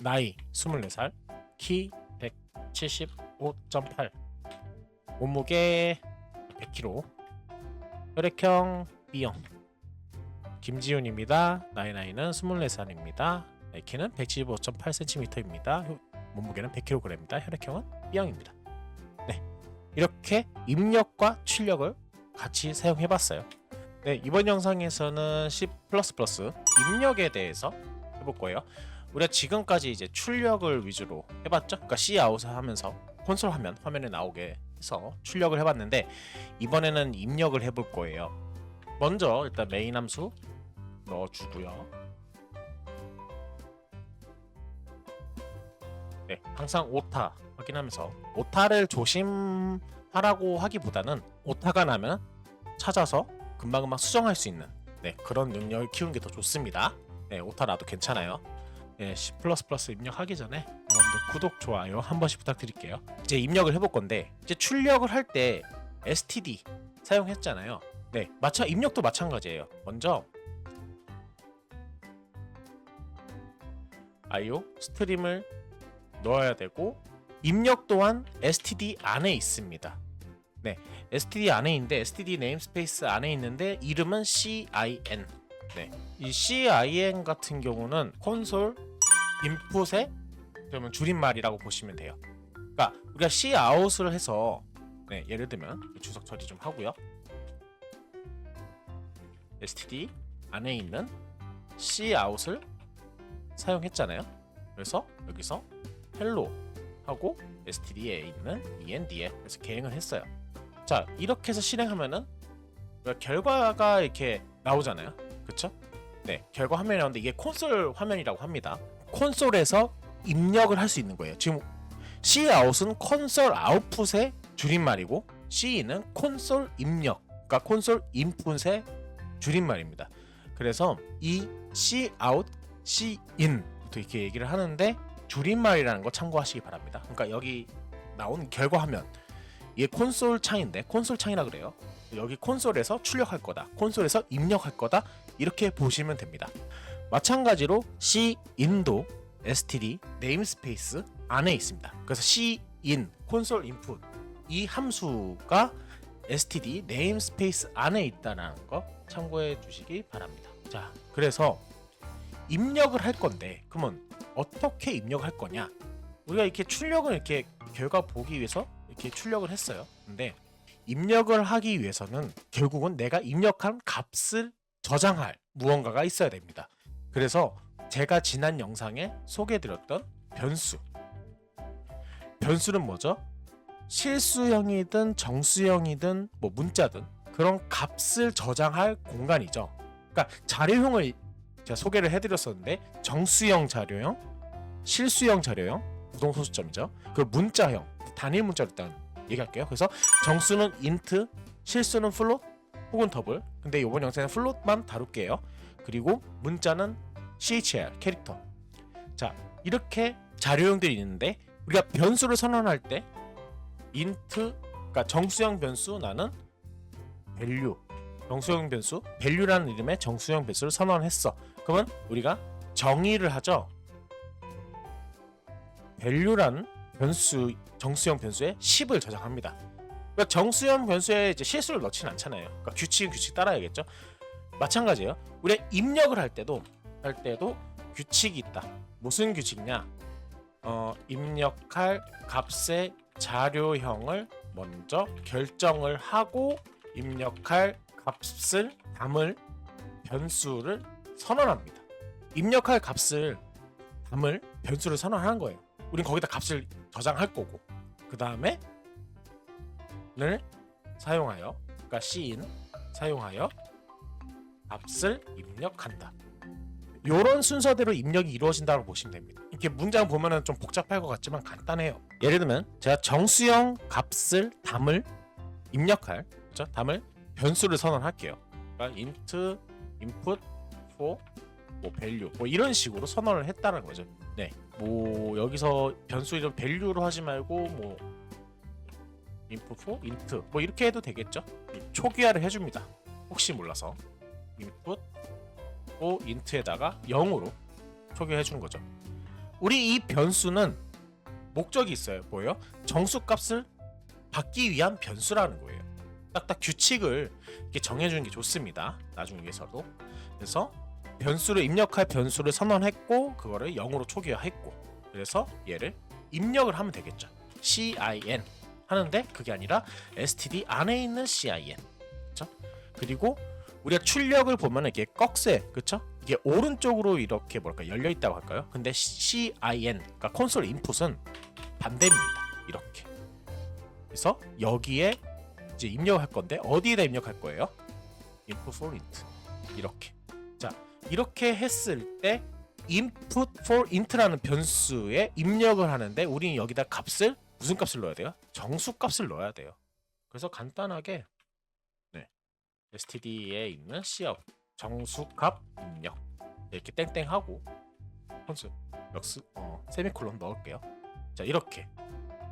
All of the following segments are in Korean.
나이 24살, 키 175.8, 몸무게 100kg, 혈액형 B형. 김지훈입니다. 나이 나이는 24살입니다. 키는 175.8cm입니다. 몸무게는 100kg입니다. 혈액형은 B형입니다. 네, 이렇게 입력과 출력을 같이 사용해봤어요. 네, 이번 영상에서는 C++ 입력에 대해서 해볼 거예요. 우리가 지금까지 이제 출력을 위주로 해봤죠. 그러니까 C 아웃을 하면서 콘솔 화면 화면에 나오게 해서 출력을 해봤는데 이번에는 입력을 해볼 거예요. 먼저 일단 메인 함수 넣어주고요. 네, 항상 오타 확인하면서 오타를 조심하라고 하기보다는 오타가 나면 찾아서 금방금방 수정할 수 있는 네, 그런 능력을 키우는 게 더 좋습니다. 네, 오타 나도 괜찮아요. 네, C++ 입력하기 전에 여러분들 구독, 좋아요 한 번씩 부탁드릴게요. 이제 입력을 해볼 건데 이제 출력을 할 때 std 사용했잖아요. 네, 마찬 입력도 마찬가지예요. 먼저 IO 스트림을 넣어야 되고 입력 또한 std 안에 있습니다. 네, std 안에 있는데 std 네임스페이스 안에 있는데 이름은 cin. 네, 이 cin 같은 경우는 콘솔 인풋의 그러면 줄임말이라고 보시면 돼요. 그러니까 우리가 c out을 해서 네, 예를 들면 주석 처리 좀 하고요. std 안에 있는 c out을 사용했잖아요. 그래서 여기서 hello 하고 std에 있는 end에 그래서 계행을 했어요. 자 이렇게 해서 실행하면은 결과가 이렇게 나오잖아요. 그쵸? 네 결과 화면이 나오는데 이게 콘솔 화면이라고 합니다. 콘솔에서 입력을 할 수 있는 거예요. 지금 C 아웃은 콘솔 아웃풋의 줄임말이고 C는 콘솔 입력, 그러니까 콘솔 인풋의 줄임말입니다. 그래서 이 C 아웃, C 인부터 이렇게 얘기를 하는데 줄임말이라는 거 참고하시기 바랍니다. 그러니까 여기 나온 결과 화면 이게 콘솔 창인데 콘솔 창이라 그래요. 여기 콘솔에서 출력할 거다. 콘솔에서 입력할 거다. 이렇게 보시면 됩니다. 마찬가지로 C인도 std 네임스페이스 안에 있습니다. 그래서 C인 콘솔 인풋 이 함수가 std 네임스페이스 안에 있다는 거 참고해 주시기 바랍니다. 자, 그래서 입력을 할 건데 그러면 어떻게 입력할 거냐? 우리가 이렇게 출력을 이렇게 결과 보기 위해서 이렇게 출력을 했어요. 근데 입력을 하기 위해서는 결국은 내가 입력한 값을 저장할 무언가가 있어야 됩니다. 그래서 제가 지난 영상에 소개해드렸던 변수. 변수는 뭐죠? 실수형이든 정수형이든 뭐 문자든 그런 값을 저장할 공간이죠. 그러니까 자료형을 제가 소개를 해드렸었는데 정수형 자료형, 실수형 자료형, 부동소수점이죠. 그 문자형, 단일 문자로 일단 얘기할게요. 그래서 정수는 int, 실수는 float 혹은 더블. 근데 이번 영상에는 float만 다룰게요. 그리고 문자는 CHR 캐릭터. 자 이렇게 자료형들이 있는데 우리가 변수를 선언할 때 int 그러니까 정수형 변수 나는 value 정수형 변수 value라는 이름의 정수형 변수를 선언했어. 그러면 우리가 정의를 하죠. value라는 변수 정수형 변수에 10을 저장합니다. 그러니까 정수형 변수에 이제 실수를 넣지는 않잖아요. 그러니까 규칙은 규칙 따라야겠죠. 마찬가지예요. 우리 입력을 할 때도 할 때도 규칙이 있다. 무슨 규칙이냐? 어, 입력할 값의 자료형을 먼저 결정을 하고 입력할 값을 담을 변수를 선언합니다. 입력할 값을 담을 변수를 선언하는 거예요. 우린 거기다 값을 저장할 거고 그 다음에 를 사용하여 그러니까 cin 사용하여 값을 입력한다. 이런 순서대로 입력이 이루어진다고 보시면 됩니다. 이렇게 문장 보면은 좀 복잡할 것 같지만 간단해요. 예를 들면 제가 정수형 값을 담을 입력할 그렇죠? 담을 변수를 선언할게요. 그러니까 int input for 뭐 value 뭐 이런 식으로 선언을 했다는 거죠. 네, 뭐 여기서 변수 이름 value로 하지 말고 뭐 input for int 뭐 이렇게 해도 되겠죠. 초기화를 해줍니다. 혹시 몰라서 input for int에다가 0으로 초기화해 주는 거죠. 우리 이 변수는 목적이 있어요. 뭐예요? 정수 값을 받기 위한 변수라는 거예요. 딱딱 규칙을 이렇게 정해주는 게 좋습니다. 나중에 위해서도. 그래서 변수를 입력할 변수를 선언했고 그거를 0으로 초기화했고 그래서 얘를 입력을 하면 되겠죠. cin 하는데 그게 아니라 std 안에 있는 cin 그렇죠? 그리고 우리가 출력을 보면 이게 꺽쇠 그렇죠? 이게 오른쪽으로 이렇게 뭘까 열려 있다고 할까요? 근데 cin 그러니까 콘솔 인풋은 반대입니다. 이렇게 그래서 여기에 이제 입력할 건데 어디에다 입력할 거예요? input for int 이렇게 자 이렇게 했을 때 input for int라는 변수에 입력을 하는데 우리는 여기다 값을 무슨 값을 넣어야 돼요? 정수 값을 넣어야 돼요. 그래서 간단하게 네. Std에 있는 cout 정수값 입력 이렇게 땡땡하고 콘솔 역스 어 세미콜론 넣을게요. 자 이렇게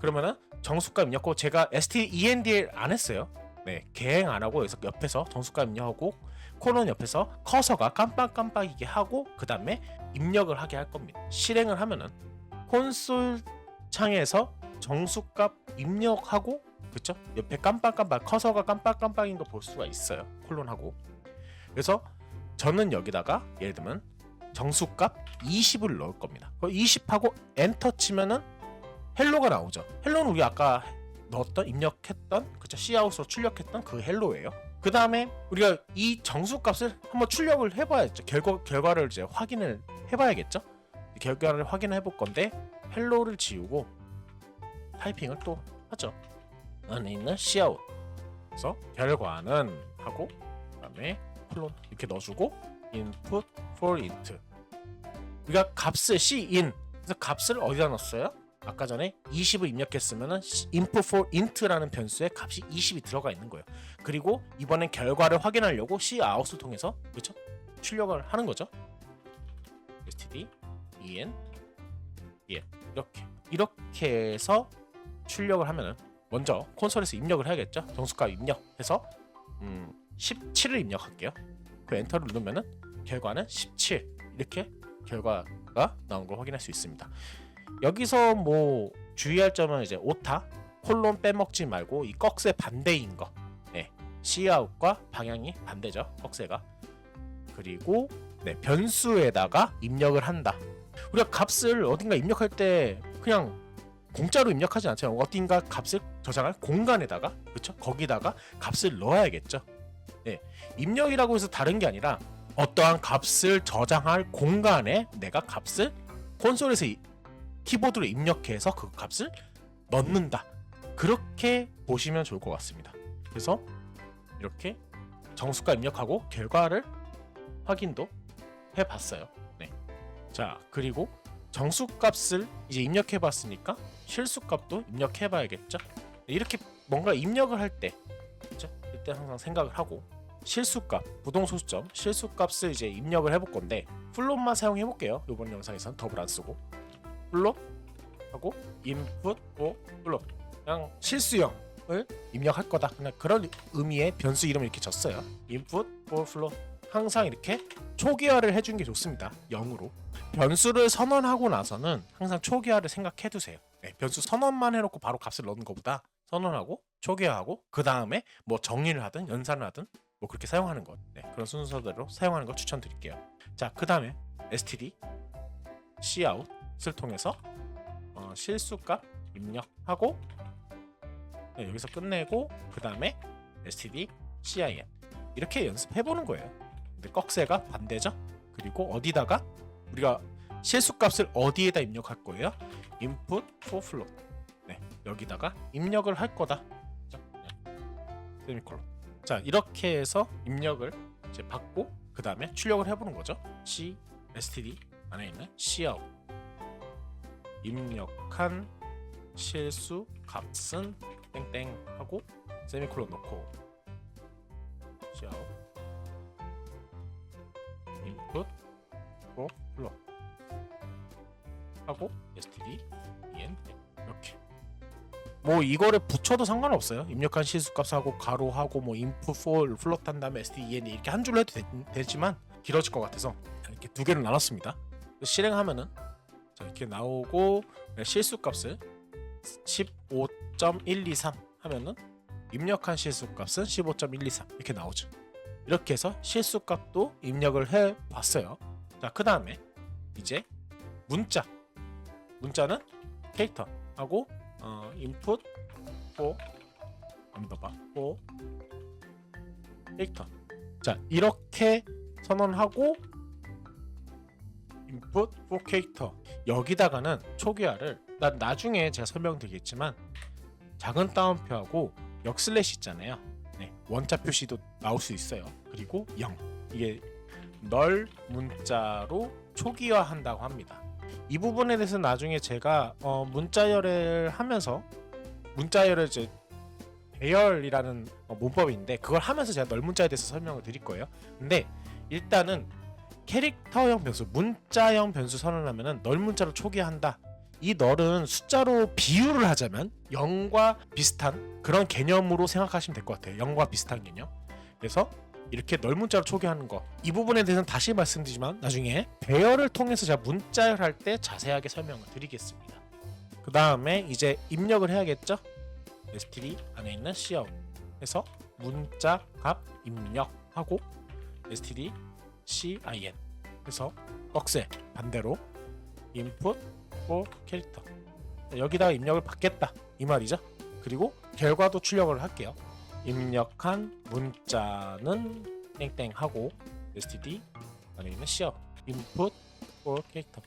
그러면은 정수값 입력하고 제가 stdendl 안 했어요. 네 계행 안 하고 여기서 옆에서 정수값 입력하고 코론 옆에서 커서가 깜빡깜빡이게 하고 그 다음에 입력을 하게 할 겁니다. 실행을 하면은 콘솔 창에서 정수값 입력하고 그쵸? 옆에 깜빡깜빡 커서가 깜빡깜빡인 거 볼 수가 있어요. 콜론하고 그래서 저는 여기다가 예를 들면 정수값 20을 넣을 겁니다. 20하고 엔터 치면은 헬로가 나오죠. 헬로는 우리 아까 넣었던 입력했던 그쵸? C아웃으로 출력했던 그 헬로예요. 그 다음에 우리가 이 정수값을 한번 출력을 해봐야죠. 결과 결과를 이제 확인을 해봐야겠죠. 이 결과를 확인해 볼 건데 헬로를 지우고 타이핑을 또 하죠. 안에 있는 Cout. 그래서 결과는 하고 그다음에 콜론 이렇게 넣어주고 input for int. 우리가 값을 cin 그래서 값을 어디다 넣었어요? 아까 전에 20을 입력했으면은 input for int라는 변수에 값이 20이 들어가 있는 거예요. 그리고 이번엔 결과를 확인하려고 cout을 통해서 그렇죠? 출력을 하는 거죠. std en en 이렇게 이렇게 해서 출력을 하면은 먼저 콘솔에서 입력을 해야겠죠. 정수값 입력해서 음, 17을 입력할게요. 그 엔터를 누르면은 결과는 17 이렇게 결과가 나온 걸 확인할 수 있습니다. 여기서 뭐 주의할 점은 이제 오타 콜론 빼먹지 말고 이 꺽쇠 반대인 거. 네. C아웃과 방향이 반대죠. 꺽쇠가. 그리고 네, 변수에다가 입력을 한다. 우리가 값을 어딘가 입력할 때 그냥 공짜로 입력하지 않죠. 어딘가 값을 저장할 공간에다가 그렇죠? 거기다가 값을 넣어야겠죠. 네. 입력이라고 해서 다른 게 아니라 어떠한 값을 저장할 공간에 내가 값을 콘솔에서 이- 키보드로 입력해서 그 값을 넣는다. 그렇게 보시면 좋을 것 같습니다. 그래서 이렇게 정수가 입력하고 결과를 확인도 해봤어요. 네. 자 그리고 정수값을 이제 입력해봤으니까 실수값도 입력해봐야겠죠. 이렇게 뭔가 입력을 할 때, 그렇죠? 이때 항상 생각을 하고 실수값, 부동소수점 실수값을 이제 입력을 해볼 건데 플롯만 사용해 볼게요. 이번 영상에서는 더블 안 쓰고 플롯 하고 input or 플롯 그냥 실수형을 입력할 거다. 그냥 그런 의미의 변수 이름을 이렇게 줬어요. input or 플롯 항상 이렇게 초기화를 해준 게 좋습니다. 0으로 변수를 선언하고 나서는 항상 초기화를 생각해 두세요. 네, 변수 선언만 해놓고 바로 값을 넣는 것보다 선언하고 초기화하고 그 다음에 뭐 정의를 하든 연산을 하든 뭐 그렇게 사용하는 것 네, 그런 순서대로 사용하는 걸 추천드릴게요. 자, 그 다음에 std cout을 통해서 어, 실수값 입력하고 네, 여기서 끝내고 그 다음에 std cin 이렇게 연습해 보는 거예요. 근데 꺽쇠가 반대죠. 그리고 어디다가 우리가 실수값을 어디에다 입력할 거예요? input for float. 네, 여기다가 입력을 할 거다. 그죠? 네. 세미콜론. 자, 이렇게 해서 입력을 이제 받고 그 다음에 출력을 해보는 거죠. c std 안에 있는 cout 입력한 실수 값은 땡땡 하고 세미콜론 넣고 input for float 하고 std en 이렇게. 뭐 이거를 붙여도 상관없어요. 입력한 실수값하고 가로하고 뭐 input for float 한 다음에 std en 이렇게 한 줄로 해도 되, 되지만 길어질 것 같아서 이렇게 두 개를 나눴습니다. 실행하면은 자 이렇게 나오고 실수값을 15.123 하면은 입력한 실수값은 15.123 이렇게 나오죠. 이렇게 해서 실수값도 입력을 해 봤어요. 자, 그 다음에 이제 문자. 문자는 캐릭터 하고 어, input for 언더바 for 캐릭터. 자, 이렇게 선언하고 input 캐릭터. 여기다가는 초기화를 난 나중에 제가 설명드리겠지만 작은 따옴표하고 역슬래시 있잖아요. 네, 원자 표시도 나올 수 있어요. 그리고 0 이게 널 문자로 초기화한다고 합니다. 이 부분에 대해서 나중에 제가 어, 문자열을 하면서 문자열을 이제 배열이라는 어, 문법인데 그걸 하면서 제가 널 문자에 대해서 설명을 드릴 거예요. 근데 일단은 캐릭터형 변수, 문자형 변수 선언하면은 널 문자로 초기화한다. 이 널은 숫자로 비유를 하자면 0과 비슷한 그런 개념으로 생각하시면 될 것 같아요. 0과 비슷한 개념. 그래서 이렇게 널 문자로 초기화하는 거. 이 부분에 대해서는 다시 말씀드리지만 나중에 배열을 통해서 제가 문자열 할 때 자세하게 설명을 드리겠습니다. 그 다음에 이제 입력을 해야겠죠? std 안에 있는 cout 해서 문자 값 입력하고 std cin 해서 꺽쇠 반대로 input for 캐릭터 여기다가 입력을 받겠다 이 말이죠. 그리고 결과도 출력을 할게요. 입력한 문자는 땡땡 하고 std 있는 cout input for 캐릭터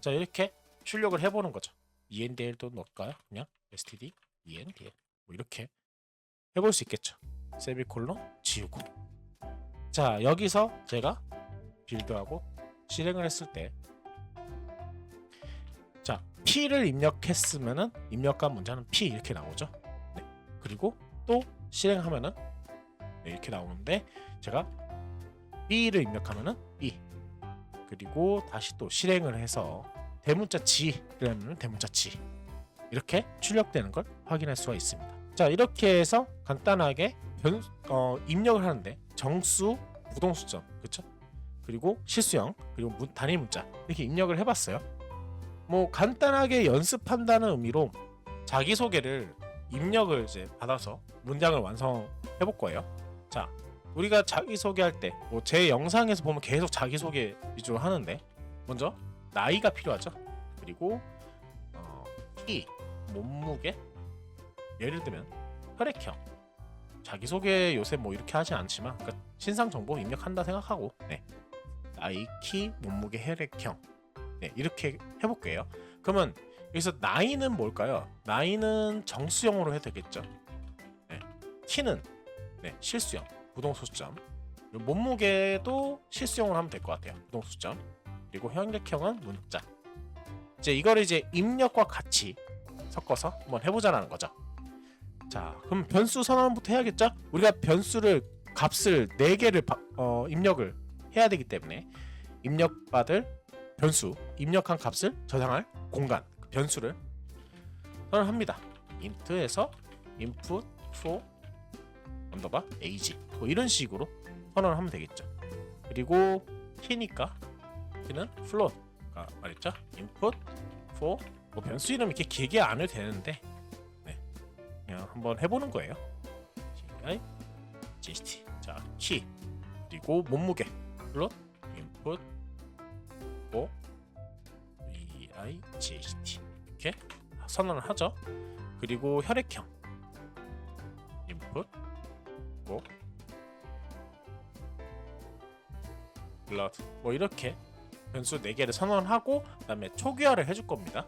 자 이렇게 출력을 해보는 거죠. endl도 넣을까요? 그냥 std endl 뭐 이렇게 해볼 수 있겠죠. 세미콜론 지우고 자 여기서 제가 빌드하고 실행을 했을 때 자, P를 입력했으면은 입력한 문자는 P 이렇게 나오죠. 네. 그리고 또 실행하면은 네, 이렇게 나오는데 제가 B를 입력하면은 B 그리고 다시 또 실행을 해서 대문자 G를 하면 대문자 G 이렇게 출력되는 걸 확인할 수가 있습니다. 자 이렇게 해서 간단하게 변, 어, 입력을 하는데 정수, 부동수점 그쵸? 그리고 실수형 그리고 문, 단일 문자 이렇게 입력을 해봤어요. 뭐 간단하게 연습한다는 의미로 자기 소개를 입력을 이제 받아서 문장을 완성해 볼 거예요. 자, 우리가 자기 소개할 때 뭐 제 영상에서 보면 계속 자기 소개 위주로 하는데 먼저 나이가 필요하죠. 그리고 어, 키, 몸무게, 예를 들면 혈액형. 자기 소개 요새 뭐 이렇게 하진 않지만 그러니까 신상 정보 입력한다 생각하고 네. 나이, 키, 몸무게, 혈액형 네, 이렇게 해볼게요. 그러면 여기서 나이는 뭘까요? 나이는 정수형으로 해도 되겠죠. 네. 키는 네, 실수형, 부동수점. 몸무게도 실수형으로 하면 될 것 같아요. 부동수점. 그리고 혈액형은 문자. 이제 이걸 이제 입력과 같이 섞어서 한번 해보자는 거죠. 자, 그럼 변수 선언부터 해야겠죠? 우리가 변수를 값을 4개를 어, 입력을 해야 되기 때문에 입력받을 변수 입력한 값을 저장할 공간 그 변수를 선언합니다. int에서 input for 언더바 age 뭐 이런 식으로 선언을 하면 되겠죠. 그리고 키니까 키는 float가 말했죠. input for 뭐 변수 이름 이렇게 길게 안 해도 되는데 네. 그냥 한번 해보는 거예요. gi gst 자 키 그리고 몸무게 float input for vi gst 이렇게 선언을 하죠. 그리고 혈액형 input for blood 뭐 이렇게 변수 4개를 선언하고 그다음에 초기화를 해줄 겁니다.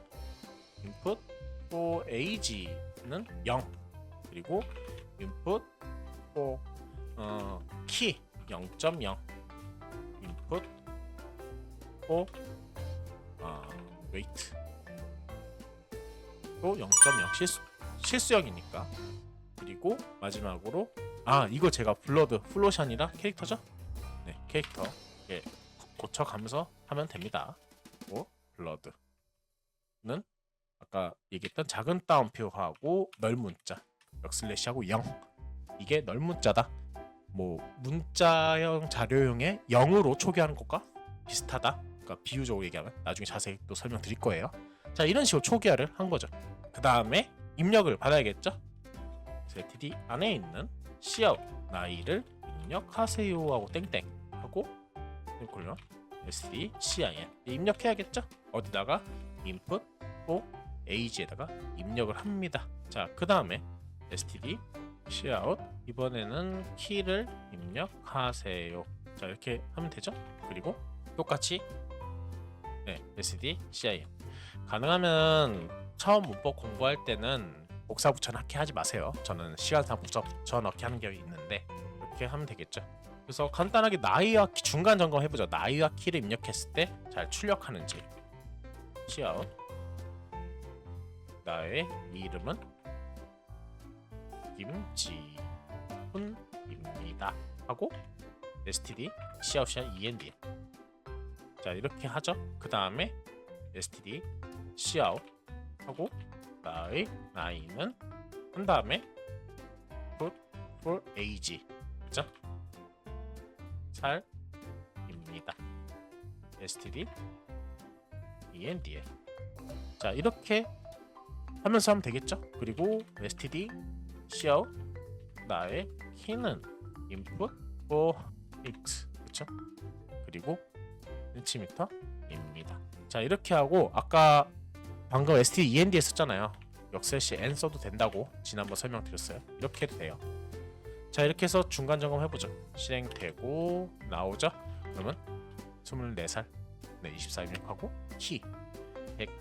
input for age는 0 그리고 input for 어, 키 0.0 input for 어, weight 또0.0 실수 실수형이니까 그리고 마지막으로 아 이거 제가 블러드 플로션이라 캐릭터죠? 네 캐릭터 예, 고쳐가면서 하면 됩니다. 그리고 블러드는 아까 얘기했던 작은 따옴표하고 널문자 역슬래시하고 0 이게 널문자다. 뭐 문자형 자료용의 0으로 초기하는 것과 비슷하다. 그러니까 비유적으로 얘기하면 나중에 자세히 또 설명드릴 거예요. 자 이런 식으로 초기화를 한 거죠. 그 다음에 입력을 받아야겠죠. std 안에 있는 cout 나이를 입력하세요 하고 땡땡 하고 콜론 std cin 입력해야겠죠. 어디다가 input 또 age에다가 입력을 합니다. 자 그 다음에 std cout 이번에는 키를 입력하세요. 자 이렇게 하면 되죠. 그리고 똑같이 네, std cin 가능하면 처음 문법 공부할 때는 복사 붙여 넣기 하지 마세요. 저는 시간상 복사 붙여 넣기 하는 게 있는데 이렇게 하면 되겠죠. 그래서 간단하게 나이와 키 중간 점검 해보죠. 나이와 키를 입력했을 때 잘 출력하는지. 시아웃 나의 이름은 김지훈입니다. 하고 std 시아웃이야 end 자 이렇게 하죠. 그 다음에 std 시아웃 하고 나의 나이는 한 다음에 put for age 그죠? 살입니다. std end에 자 이렇게 하면서 하면 되겠죠? 그리고 std cout 나의 키는 input for x 그쵸? 그리고 센티미터입니다. 자 이렇게 하고 아까 방금 std end 했었잖아요. 역세시 n 써도 된다고 지난번 설명드렸어요. 이렇게 해도 돼요. 자 이렇게 해서 중간 점검 해보죠. 실행되고 나오죠. 그러면 24살 네 24 입력하고 키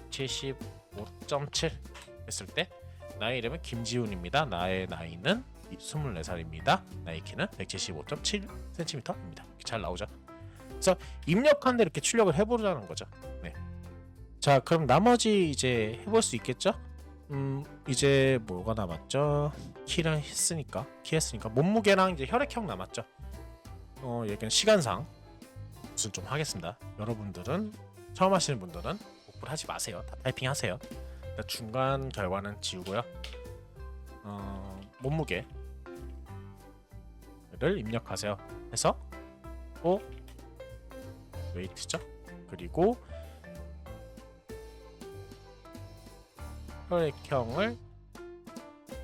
175.7 했을 때 나의 이름은 김지훈입니다. 나의 나이는 24살입니다. 나의 키는 175.7cm입니다. 이렇게 잘 나오죠. 그래서 입력한데 이렇게 출력을 해보자는 거죠. 네. 자 그럼 나머지 이제 해볼 수 있겠죠? 음 이제 뭐가 남았죠? 키랑 했으니까 키 했으니까 몸무게랑 이제 혈액형 남았죠. 어 얘기는 시간상 무슨 좀 하겠습니다. 여러분들은 처음 하시는 분들은 복구를 하지 마세요. 다 타이핑 하세요. 중간 결과는 지우고요. 어 몸무게를 입력하세요. 해서 또 웨이트죠. 그리고 혈액형을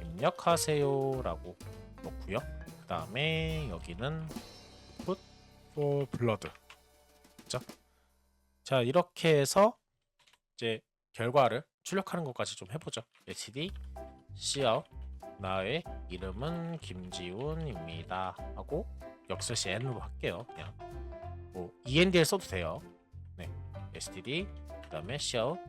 입력하세요라고 놓고요. 그 다음에 여기는 put for blood. 그죠? 자 이렇게 해서 이제 결과를 출력하는 것까지 좀 해보죠. std cout 나의 이름은 김지훈입니다 하고 역슬시 n으로 할게요. 그냥 뭐 endl 써도 돼요. 네, std 그 다음에 cout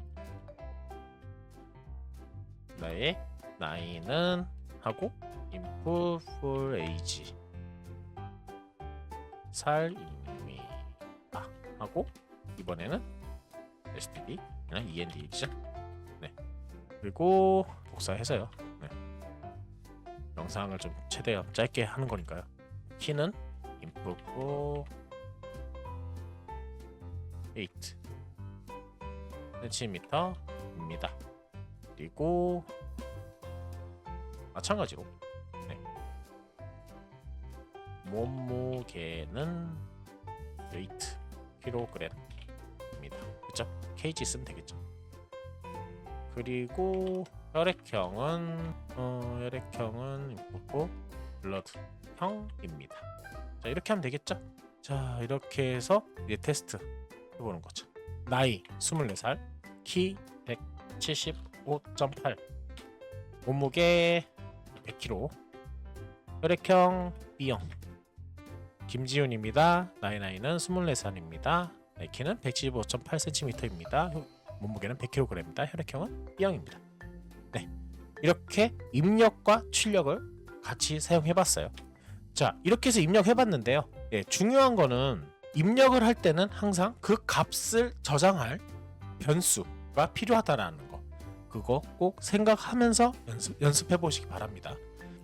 나의 나이는 하고 input for age 살입니다 하고 이번에는 std 그냥 end이죠. 네 그리고 복사해서요. 네. 영상을 좀 최대한 짧게 하는 거니까요. 키는 input for 8 cm입니다. 그리고 마찬가지로 네. 몸무게는 웨이트 킬로그램입니다. 그죠? kg 쓰면 되겠죠. 그리고 혈액형은 어, 혈액형은 있고 블러드 형입니다. 자 이렇게 하면 되겠죠? 자 이렇게 해서 이제 테스트 해보는 거죠. 나이 24살, 키 175.8, 몸무게 100kg, 혈액형 B형, 김지훈입니다. 나이 나이는 24살입니다. 나이 키는 175.8cm입니다. 몸무게는 100kg입니다. 혈액형은 B형입니다. 네, 이렇게 입력과 출력을 같이 사용해봤어요. 자, 이렇게 해서 입력해봤는데요. 예, 중요한 거는 입력을 할 때는 항상 그 값을 저장할 변수가 필요하다라는 거. 그거 꼭 생각하면서 연습, 연습해 보시기 바랍니다.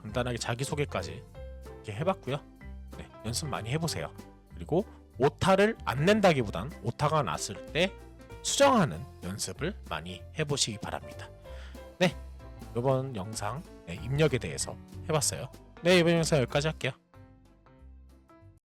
간단하게 자기소개까지 이렇게 해봤고요. 네, 연습 많이 해보세요. 그리고 오타를 안 낸다기보단 오타가 났을 때 수정하는 연습을 많이 해보시기 바랍니다. 네, 이번 영상 네, 입력에 대해서 해봤어요. 네, 이번 영상 여기까지 할게요.